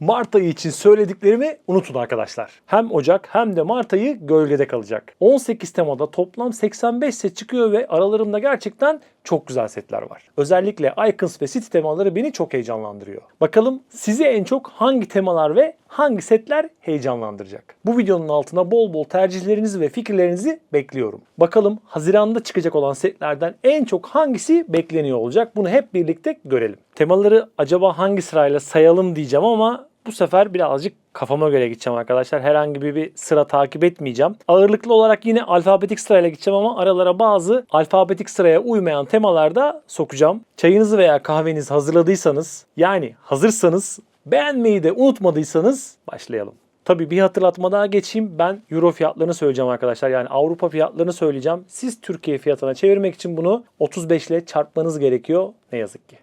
Mart ayı için söylediklerimi unutun arkadaşlar. Hem Ocak hem de Mart ayı gölgede kalacak. 18 temada toplam 85 set çıkıyor ve aralarında gerçekten çok güzel setler var. Özellikle Icons ve City temaları beni çok heyecanlandırıyor. Bakalım sizi en çok hangi temalar ve hangi setler heyecanlandıracak? Bu videonun altına bol bol tercihlerinizi ve fikirlerinizi bekliyorum. Bakalım Haziran'da çıkacak olan setlerden en çok hangisi bekleniyor olacak? Bunu hep birlikte görelim. Temaları acaba hangi sırayla sayalım diyeceğim ama bu sefer birazcık kafama göre gideceğim arkadaşlar. Herhangi bir, sıra takip etmeyeceğim. Ağırlıklı olarak yine alfabetik sırayla gideceğim ama aralara bazı alfabetik sıraya uymayan temalarda sokacağım. Çayınızı veya kahvenizi hazırladıysanız yani hazırsanız beğenmeyi de unutmadıysanız başlayalım. Tabii bir hatırlatma daha geçeyim. Ben euro fiyatlarını söyleyeceğim arkadaşlar. Yani Avrupa fiyatlarını söyleyeceğim. Siz Türkiye fiyatına çevirmek için bunu 35 ile çarpmanız gerekiyor. Ne yazık ki.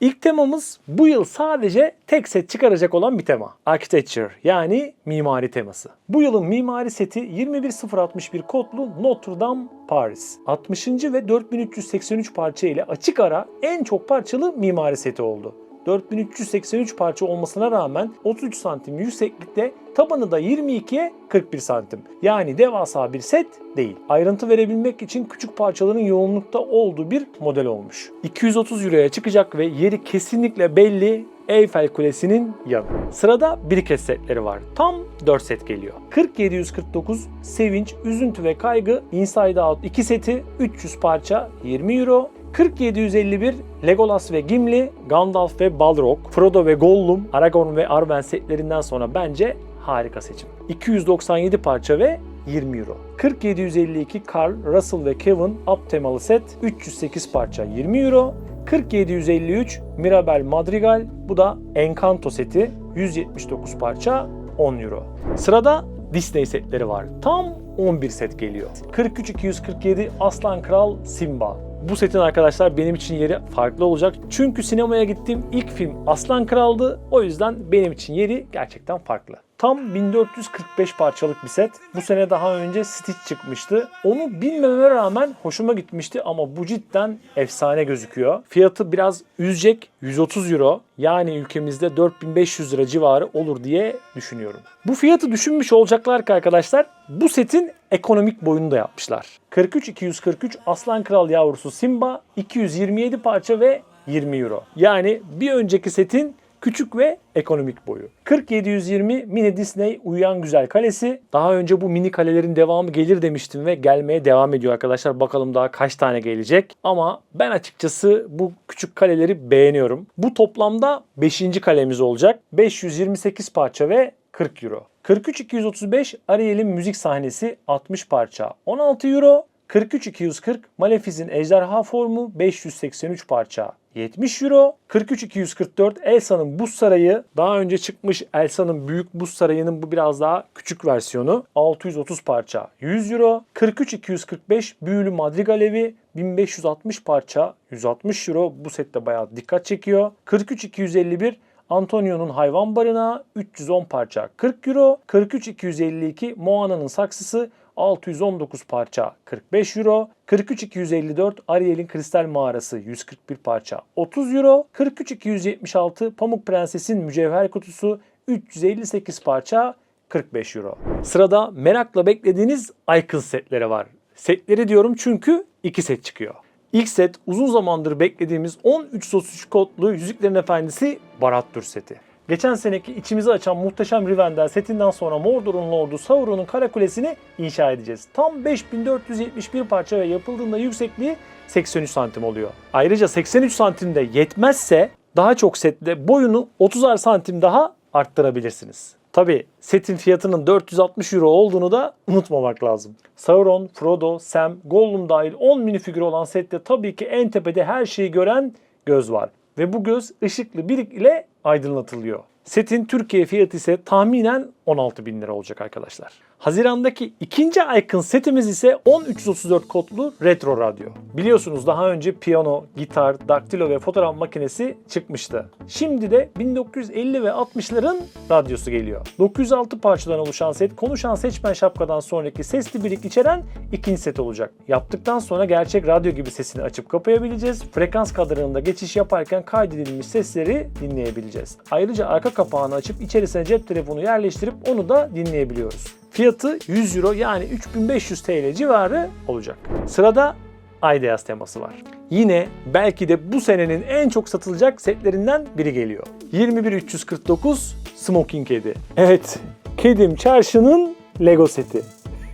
İlk temamız bu yıl sadece tek set çıkaracak olan bir tema. Architecture yani mimari teması. Bu yılın mimari seti 21061 kodlu Notre Dame Paris. 60. ve 4383 parça ile açık ara en çok parçalı mimari seti oldu. 4383 parça olmasına rağmen 33 santim yükseklikte tabanı da 22'ye 41 santim. Yani devasa bir set değil. Ayrıntı verebilmek için küçük parçaların yoğunlukta olduğu bir model olmuş. 230 euroya çıkacak ve yeri kesinlikle belli Eyfel Kulesi'nin yanı. Sırada biriket setleri var. Tam 4 set geliyor. 4749 Sevinç, Üzüntü ve Kaygı Inside Out 2 seti 300 parça 20 euro. 4751 Legolas ve Gimli, Gandalf ve Balrog, Frodo ve Gollum, Aragorn ve Arwen setlerinden sonra bence harika seçim. 297 parça ve 20 euro. 4752 Carl, Russell ve Kevin up temalı set 308 parça 20 euro. 4753 Mirabel Madrigal bu da Encanto seti 179 parça 10 euro. Sırada Disney setleri var. Tam 11 set geliyor. 43247 Aslan Kral Simba. Bu setin arkadaşlar benim için yeri farklı olacak. Çünkü sinemaya gittiğim ilk film Aslan Kral'dı. O yüzden benim için yeri gerçekten farklı. Tam 1445 parçalık bir set. Bu sene daha önce Stitch çıkmıştı. Onu bilmememe rağmen hoşuma gitmişti ama bu cidden efsane gözüküyor. Fiyatı biraz üzecek 130 euro. Yani ülkemizde 4500 lira civarı olur diye düşünüyorum. Bu fiyatı düşünmüş olacaklar ki arkadaşlar bu setin ekonomik boyunu da yapmışlar. 43-243 Aslan Kral yavrusu Simba 227 parça ve 20 euro. Yani bir önceki setin küçük ve ekonomik boyu. 4720 Mini Disney Uyuyan Güzel Kalesi. Daha önce bu mini kalelerin devamı gelir demiştim ve gelmeye devam ediyor arkadaşlar. Bakalım daha kaç tane gelecek. Ama ben açıkçası bu küçük kaleleri beğeniyorum. Bu toplamda 5. kalemiz olacak. 528 parça ve 40 euro. 43-235 Ariel'in müzik sahnesi 60 parça 16 euro. 43-240 Malefiz'in ejderha formu 583 parça 70 euro. 43-244 Elsa'nın buz sarayı daha önce çıkmış Elsa'nın büyük buz sarayının bu biraz daha küçük versiyonu 630 parça 100 euro. 43-245 büyülü madrigal evi 1560 parça 160 euro. Bu sette bayağı dikkat çekiyor. 43-251 Antonio'nun hayvan barınağı 310 parça 40 euro. 43-252 Moana'nın saksısı 619 parça 45 euro. 43-254 Ariel'in kristal mağarası 141 parça 30 euro. 43-276 Pamuk Prenses'in mücevher kutusu 358 parça 45 euro. Sırada merakla beklediğiniz Icon setleri var. Setleri diyorum çünkü iki set çıkıyor. İlk set uzun zamandır beklediğimiz 1333 kodlu Yüzüklerin Efendisi Barad-dûr seti. Geçen seneki içimizi açan muhteşem Rivendell setinden sonra Mordor'un Lordu Sauron'un kara kulesini inşa edeceğiz. Tam 5471 parça ve yapıldığında yüksekliği 83 santim oluyor. Ayrıca 83 santimde yetmezse daha çok sette boyunu 30'ar santim daha arttırabilirsiniz. Tabi setin fiyatının 460 euro olduğunu da unutmamak lazım. Sauron, Frodo, Sam, Gollum dahil 10 minifigür olan sette tabii ki en tepede her şeyi gören göz var. Ve bu göz ışıklı birik ile aydınlatılıyor. Setin Türkiye fiyatı ise tahminen 16 bin lira olacak arkadaşlar. Hazirandaki ikinci Icon setimiz ise 10334 kodlu retro radyo. Biliyorsunuz daha önce piyano, gitar, daktilo ve fotoğraf makinesi çıkmıştı. Şimdi de 1950 ve 60'ların radyosu geliyor. 906 parçadan oluşan set konuşan seçmen şapkadan sonraki sesli birik içeren ikinci set olacak. Yaptıktan sonra gerçek radyo gibi sesini açıp kapayabileceğiz. Frekans kadranında geçiş yaparken kaydedilmiş sesleri dinleyebileceğiz. Ayrıca arka kapağını açıp içerisine cep telefonu yerleştirip onu da dinleyebiliyoruz. Fiyatı 100 euro yani 3500 TL civarı olacak. Sırada Aydayaz teması var. Yine belki de bu senenin en çok satılacak setlerinden biri geliyor. 21349 Smoking Kedi. Evet, Kedim Çarşı'nın Lego seti.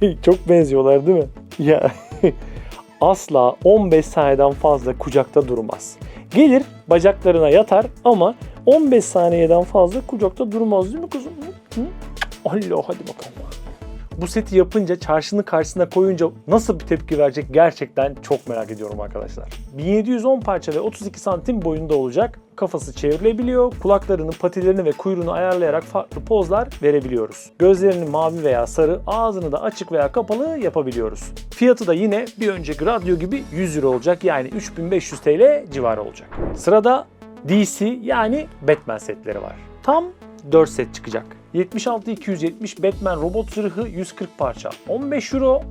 çok benziyorlar değil mi? Ya asla 15 saniyeden fazla kucakta durmaz. Gelir bacaklarına yatar ama 15 saniyeden fazla kucakta durmaz değil mi kızım? Allah hadi bakalım. Bu seti yapınca çarşının karşısına koyunca nasıl bir tepki verecek gerçekten çok merak ediyorum arkadaşlar. 1710 parça ve 32 santim boyunda olacak. Kafası çevrilebiliyor. Kulaklarını, patilerini ve kuyruğunu ayarlayarak farklı pozlar verebiliyoruz. Gözlerini mavi veya sarı, ağzını da açık veya kapalı yapabiliyoruz. Fiyatı da yine bir önceki radyo gibi 100 euro olacak. Yani 3500 TL civarı olacak. Sırada DC yani Batman setleri var. Tam 4 set çıkacak. 76-270 Batman robot zırhı 140 parça 15 euro.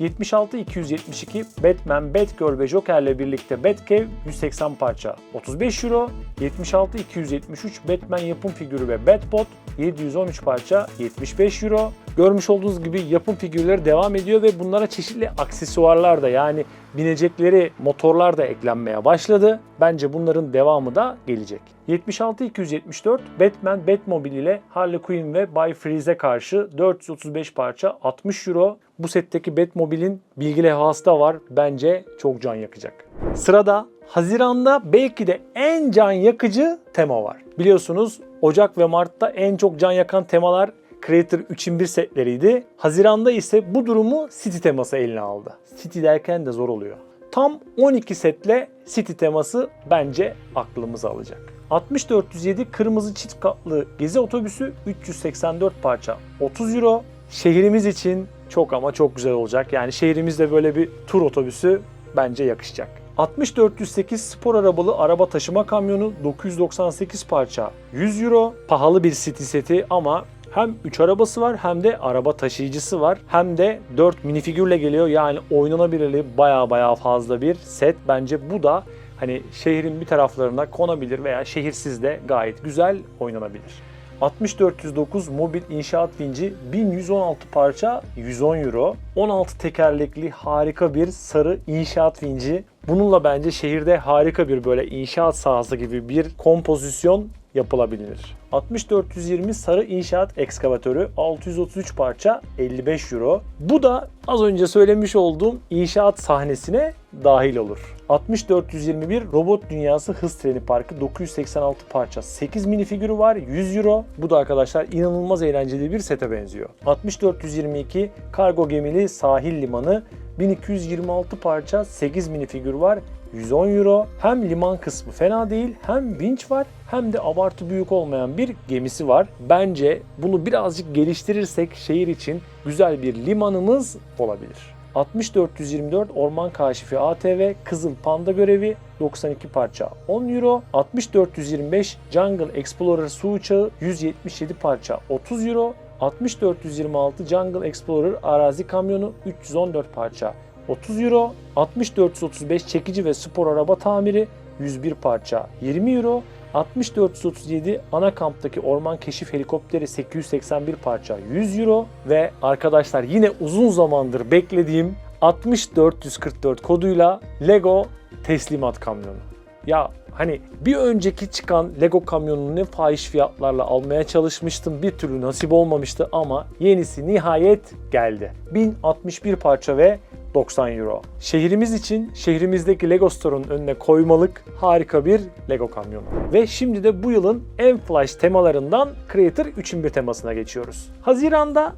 76-272 Batman, Batgirl ve Joker'le birlikte Batcave 180 parça 35 euro. 76-273 Batman yapım figürü ve Batbot 713 parça 75 euro. Görmüş olduğunuz gibi yapım figürleri devam ediyor ve bunlara çeşitli aksesuarlar da yani binecekleri motorlar da eklenmeye başladı. Bence bunların devamı da gelecek. 76-274 Batman Batmobile ile Harley Quinn ve Bay Freeze'e karşı 435 parça 60 euro. Bu setteki Batmobile'in bilgi levhası da var. Bence çok can yakacak. Sırada Haziran'da belki de en can yakıcı tema var. Biliyorsunuz Ocak ve Mart'ta en çok can yakan temalar Creator 3'in 1 setleriydi. Haziranda ise bu durumu City teması eline aldı. City derken de zor oluyor. Tam 12 setle City teması bence aklımızı alacak. 6407 kırmızı çift katlı gezi otobüsü 384 parça 30 euro. Şehrimiz için çok ama çok güzel olacak. Yani şehrimizde böyle bir tur otobüsü bence yakışacak. 6408 spor arabalı araba taşıma kamyonu 998 parça 100 euro. Pahalı bir city seti ama hem 3 arabası var hem de araba taşıyıcısı var. Hem de 4 minifigürle geliyor. Yani oynanabilirliği baya baya fazla bir set. Bence bu da hani şehrin bir taraflarına konabilir veya şehirsiz de gayet güzel oynanabilir. 6409 mobil inşaat vinci 1116 parça 110 euro. 16 tekerlekli harika bir sarı inşaat vinci. Bununla bence şehirde harika bir böyle inşaat sahası gibi bir kompozisyon yapılabilir. 6420 sarı inşaat ekskavatörü 633 parça 55 euro. Bu da az önce söylemiş olduğum inşaat sahnesine dahil olur. 6421 Robot Dünyası Hız Treni Parkı 986 parça 8 minifigürü var 100 euro. Bu da arkadaşlar inanılmaz eğlenceli bir sete benziyor. 6422 Kargo Gemili Sahil Limanı 1226 parça 8 minifigür var 110 euro. Hem liman kısmı fena değil hem vinç var hem de abartı büyük olmayan bir gemisi var. Bence bunu birazcık geliştirirsek şehir için güzel bir limanımız olabilir. 6424 Orman Kaşifi ATV Kızıl Panda görevi 92 parça 10 euro. 6425 Jungle Explorer su uçağı 177 parça 30 euro. 6426 Jungle Explorer arazi kamyonu 314 parça 30 euro. 6435 çekici ve spor araba tamiri 101 parça 20 euro. 6437 ana kamptaki orman keşif helikopteri 881 parça 100 euro ve arkadaşlar yine uzun zamandır beklediğim 60444 koduyla Lego teslimat kamyonu. Ya hani bir önceki çıkan Lego kamyonunu ne fahiş fiyatlarla almaya çalışmıştım. Bir türlü nasip olmamıştı ama yenisi nihayet geldi. 1061 parça ve 90 euro. Şehrimiz için şehrimizdeki Lego Store'un önüne koymalık harika bir Lego kamyonu. Ve şimdi de bu yılın en flash temalarından Creator 3'ün bir temasına geçiyoruz. Haziranda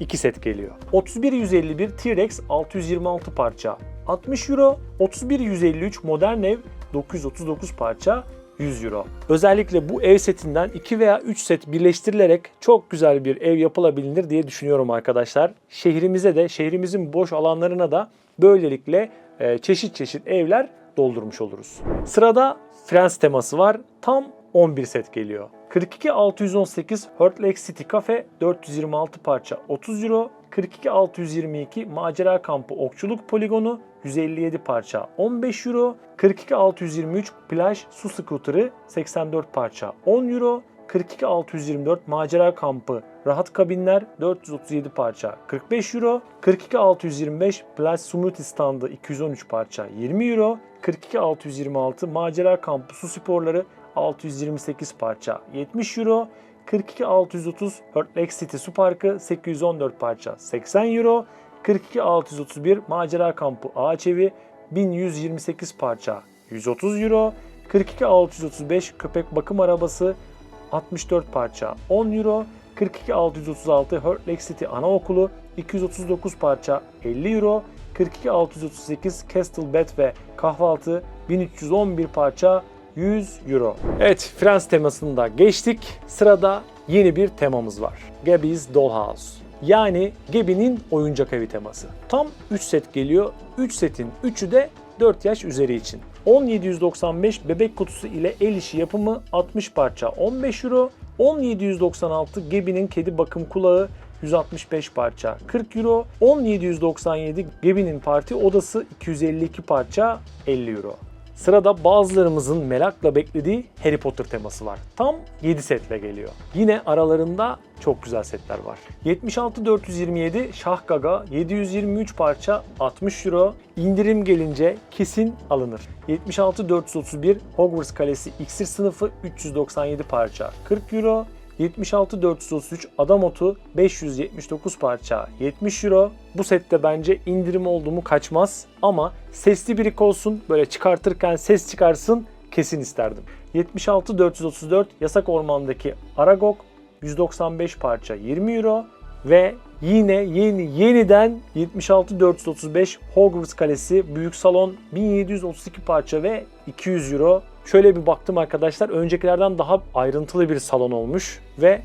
2 set geliyor. 31151 T-Rex 626 parça 60 euro. 31153 modern ev 939 parça 100 euro. Özellikle bu ev setinden 2 veya 3 set birleştirilerek çok güzel bir ev yapılabilir diye düşünüyorum arkadaşlar. Şehrimize de, şehrimizin boş alanlarına da böylelikle e, çeşit çeşit evler doldurmuş oluruz. Sırada Friends teması var. Tam 11 set geliyor. 42 618 Hurt Lake City Cafe 426 parça 30 euro. 42 622 Macera Kampı Okçuluk Poligonu 157 parça 15 euro. 42 623 Plaj Su Scooter'ı 84 parça 10 euro. 42 624 Macera Kampı Rahat Kabinler 437 parça 45 euro. 42 625 Plaj Smoothie Standı 213 parça 20 euro. 42 626 Macera Kampı Su Sporları 628 parça 70 euro. 42 630 Hurt Lake City Su Parkı 814 parça 80 euro. 42 631 Macera Kampı Ağaç Evi 1128 parça 130 euro. 42 635 Köpek Bakım Arabası 64 parça 10 euro. 42 636 Hurt Lake City Anaokulu 239 parça 50 euro. 42 638 Castle Bed ve Kahvaltı 1311 parça 100 euro. Evet, Friends temasını da geçtik. Sırada yeni bir temamız var. Gabby's Dollhouse. Yani Gabby'nin oyuncak evi teması. Tam 3 set geliyor. 3 setin 3'ü de 4 yaş üzeri için. 1795 bebek kutusu ile el işi yapımı 60 parça 15 euro. 1796 Gabby'nin kedi bakım kulağı 165 parça 40 euro. 1797 Gabby'nin parti odası 252 parça 50 euro. Sırada bazılarımızın merakla beklediği Harry Potter teması var. Tam 7 setle geliyor. Yine aralarında çok güzel setler var. 76427 Şah Gaga 723 parça 60 euro. İndirim gelince kesin alınır. 76431 Hogwarts Kalesi İksir sınıfı 397 parça 40 euro. 76433 Adam Otu 579 parça 70 euro. Bu sette bence indirim oldu mu kaçmaz ama sesli birik olsun böyle çıkartırken ses çıkarsın kesin isterdim. 76434 Yasak Orman'daki Aragog 195 parça 20 euro ve yine yeni yeniden 76435 Hogwarts Kalesi Büyük Salon 1732 parça ve 200 euro. Şöyle bir baktım arkadaşlar öncekilerden daha ayrıntılı bir salon olmuş ve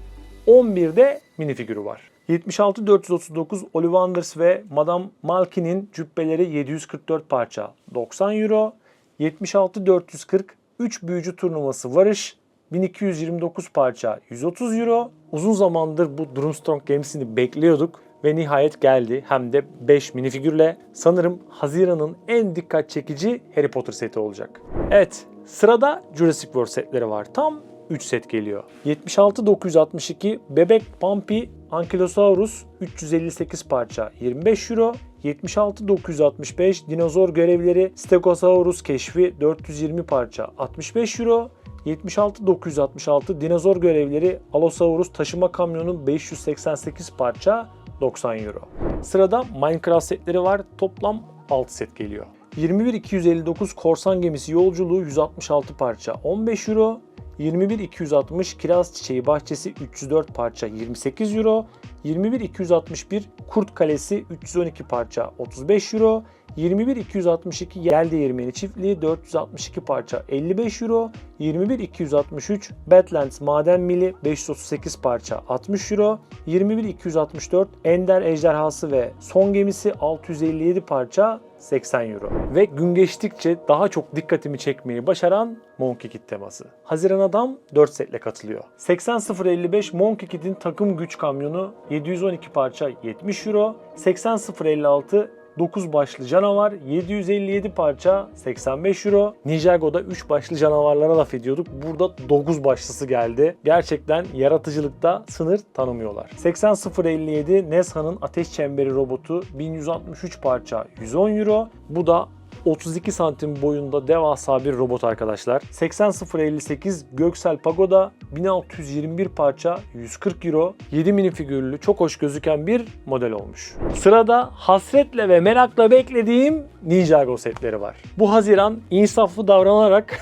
11'de minifigürü var. 76439 Ollivanders ve Madame Malkin'in cübbeleri 744 parça 90 euro. 76440 3 büyücü turnuvası varış 1229 parça 130 euro. Uzun zamandır bu Drumstrong gemisini bekliyorduk ve nihayet geldi. Hem de 5 minifigürle. Sanırım Haziran'ın en dikkat çekici Harry Potter seti olacak. Evet, sırada Jurassic World setleri var. Tam 3 set geliyor. 76962 Bebek Bumpy Ankylosaurus 358 parça 25 euro. 76965 Dinozor Görevleri Stegosaurus Keşfi 420 parça 65 euro. 76966 Dinozor Görevleri Allosaurus Taşıma Kamyonu 588 parça 90 euro. Sırada Minecraft setleri var. Toplam 6 set geliyor. 21259 Korsan Gemisi Yolculuğu 166 parça 15 euro. 21260 Kiraz Çiçeği Bahçesi 304 parça 28 euro. 21261 Kurt Kalesi 312 parça 35 euro. 21262 Yel Değirmeni Çiftliği 462 parça 55 euro. 21263 Badlands Maden Mili 538 parça 60 euro. 21264 Ender Ejderhası ve Son Gemisi 657 parça 80 euro. Ve gün geçtikçe daha çok dikkatimi çekmeyi başaran Monkey Kid teması. Haziran Adam 4 setle katılıyor. 80055 Monkey Kid'in takım güç kamyonu 712 parça 70 euro. 80056 9 başlı canavar 757 parça 85 euro. Ninjago'da 3 başlı canavarlara laf ediyorduk. Burada 9 başlısı geldi. Gerçekten yaratıcılıkta sınır tanımıyorlar. 80057 Nesha'nın ateş çemberi robotu 1163 parça 110 euro. Bu da 32 santim boyunda devasa bir robot arkadaşlar. 80058 Göksel Pagoda 1621 parça 140 euro. 7 minifigürlü çok hoş gözüken bir model olmuş. Sırada hasretle ve merakla beklediğim Ninjago setleri var. Bu Haziran insaflı davranarak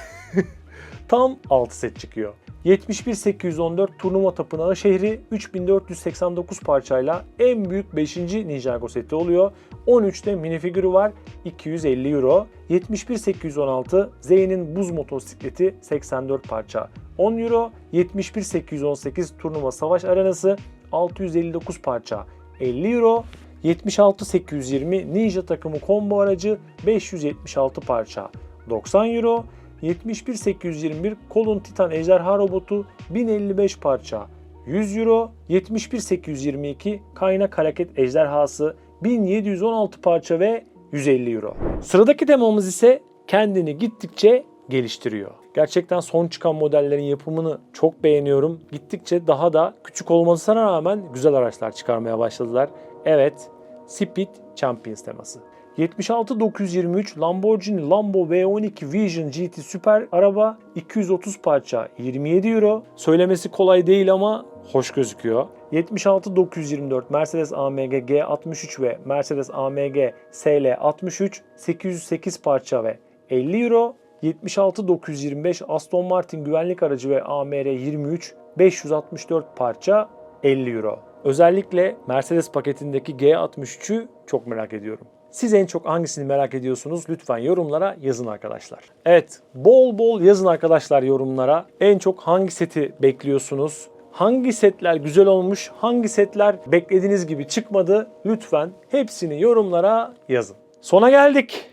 tam 6 set çıkıyor. 71814 turnuva tapınağı şehri 3489 parçayla en büyük 5. Ninjago seti oluyor. 13'te minifigürü var 250 euro. 71816 Zeyn'in buz motosikleti 84 parça 10 euro. 71818 turnuva savaş arenası 659 parça 50 euro. 76820 Ninja takımı combo aracı 576 parça 90 euro. 71821 Kolun Titan Ejderha robotu 1055 parça 100 euro. 71822 Kaynak Hareket Ejderhası 1716 parça ve 150 euro. Sıradaki temamız ise kendini gittikçe geliştiriyor. Gerçekten son çıkan modellerin yapımını çok beğeniyorum. Gittikçe daha da küçük olmasına rağmen güzel araçlar çıkarmaya başladılar. Evet, Speed Champions teması. 76923 Lamborghini Lambo V12 Vision GT süper araba 230 parça 27 euro. Söylemesi kolay değil ama hoş gözüküyor. 76924 Mercedes AMG G63 ve Mercedes AMG SL63 808 parça ve 50 euro. 76925 Aston Martin güvenlik aracı ve AMR 23 564 parça 50 euro. Özellikle Mercedes paketindeki G63'ü çok merak ediyorum. Siz en çok hangisini merak ediyorsunuz? Lütfen yorumlara yazın arkadaşlar. Evet, bol bol yazın arkadaşlar yorumlara. En çok hangi seti bekliyorsunuz? Hangi setler güzel olmuş? Hangi setler beklediğiniz gibi çıkmadı? Lütfen hepsini yorumlara yazın. Sona geldik.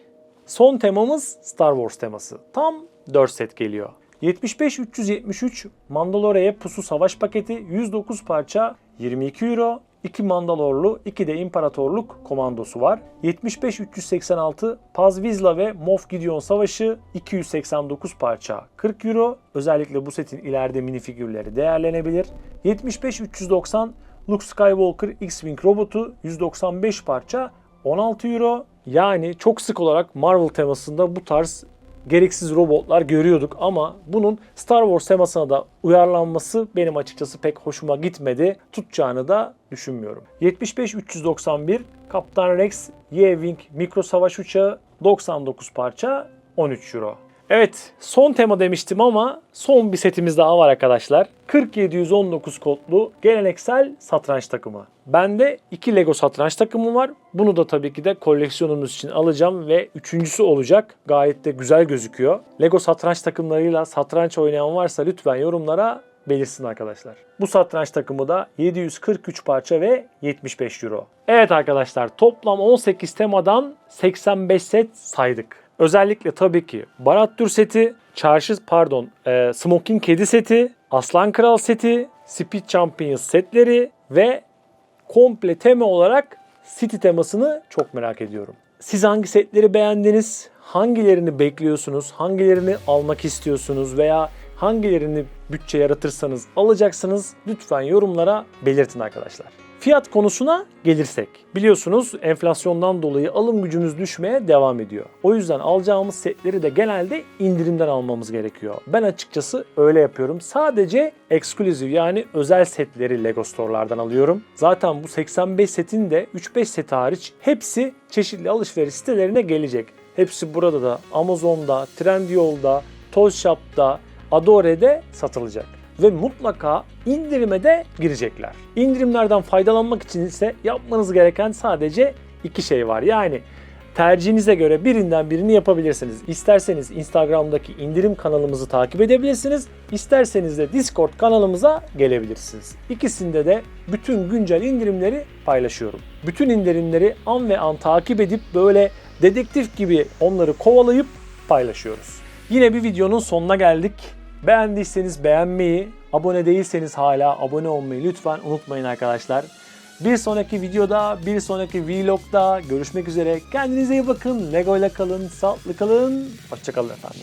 Son temamız Star Wars teması. Tam 4 set geliyor. 75-373 Mandaloria'ya pusu savaş paketi 109 parça 22 euro. 2 Mandalorlu, 2 de İmparatorluk komandosu var. 75-386 Paz Vizsla ve Moff Gideon savaşı 289 parça 40 euro. Özellikle bu setin ileride minifigürleri değerlenebilir. 75-390 Luke Skywalker X-Wing robotu 195 parça 16 euro. Yani çok sık olarak Marvel temasında bu tarz gereksiz robotlar görüyorduk ama bunun Star Wars temasına da uyarlanması benim açıkçası pek hoşuma gitmedi. Tutacağını da düşünmüyorum. 75-391 Kaptan Rex Y-Wing mikro savaş uçağı 99 parça 13 euro. Evet son tema demiştim ama son bir setimiz daha var arkadaşlar. 4719 kodlu geleneksel satranç takımı. Bende iki Lego satranç takımı var. Bunu da tabii ki de koleksiyonumuz için alacağım ve üçüncüsü olacak. Gayet de güzel gözüküyor. Lego satranç takımlarıyla satranç oynayan varsa lütfen yorumlara belirsin arkadaşlar. Bu satranç takımı da 743 parça ve 75 euro. Evet arkadaşlar toplam 18 temadan 85 set saydık. Özellikle tabii ki Barat Dur seti, Çarşı pardon e, Smoking Kedi seti, Aslan Kral seti, Speed Champions setleri ve komple tema olarak City temasını çok merak ediyorum. Siz hangi setleri beğendiniz? Hangilerini bekliyorsunuz? Hangilerini almak istiyorsunuz? Veya hangilerini bütçe yaratırsanız alacaksınız? Lütfen yorumlara belirtin arkadaşlar. Fiyat konusuna gelirsek. Biliyorsunuz enflasyondan dolayı alım gücümüz düşmeye devam ediyor. O yüzden alacağımız setleri de genelde indirimden almamız gerekiyor. Ben açıkçası öyle yapıyorum. Sadece exclusive yani özel setleri Lego Store'lardan alıyorum. Zaten bu 85 setin de 3-5 seti hariç hepsi çeşitli alışveriş sitelerine gelecek. Hepsi burada da Amazon'da, Trendyol'da, Toys Shop'ta, Adore'de satılacak ve mutlaka indirime de girecekler. İndirimlerden faydalanmak için ise yapmanız gereken sadece iki şey var. Yani tercihinize göre birinden birini yapabilirsiniz. İsterseniz Instagram'daki indirim kanalımızı takip edebilirsiniz. İsterseniz de Discord kanalımıza gelebilirsiniz. İkisinde de bütün güncel indirimleri paylaşıyorum. Bütün indirimleri an ve an takip edip böyle dedektif gibi onları kovalayıp paylaşıyoruz. Yine bir videonun sonuna geldik. Beğendiyseniz beğenmeyi, abone değilseniz hala abone olmayı lütfen unutmayın arkadaşlar. Bir sonraki videoda, bir sonraki vlogda görüşmek üzere. Kendinize iyi bakın. Lego ile kalın, sağlıklı kalın. Hoşçakalın efendim.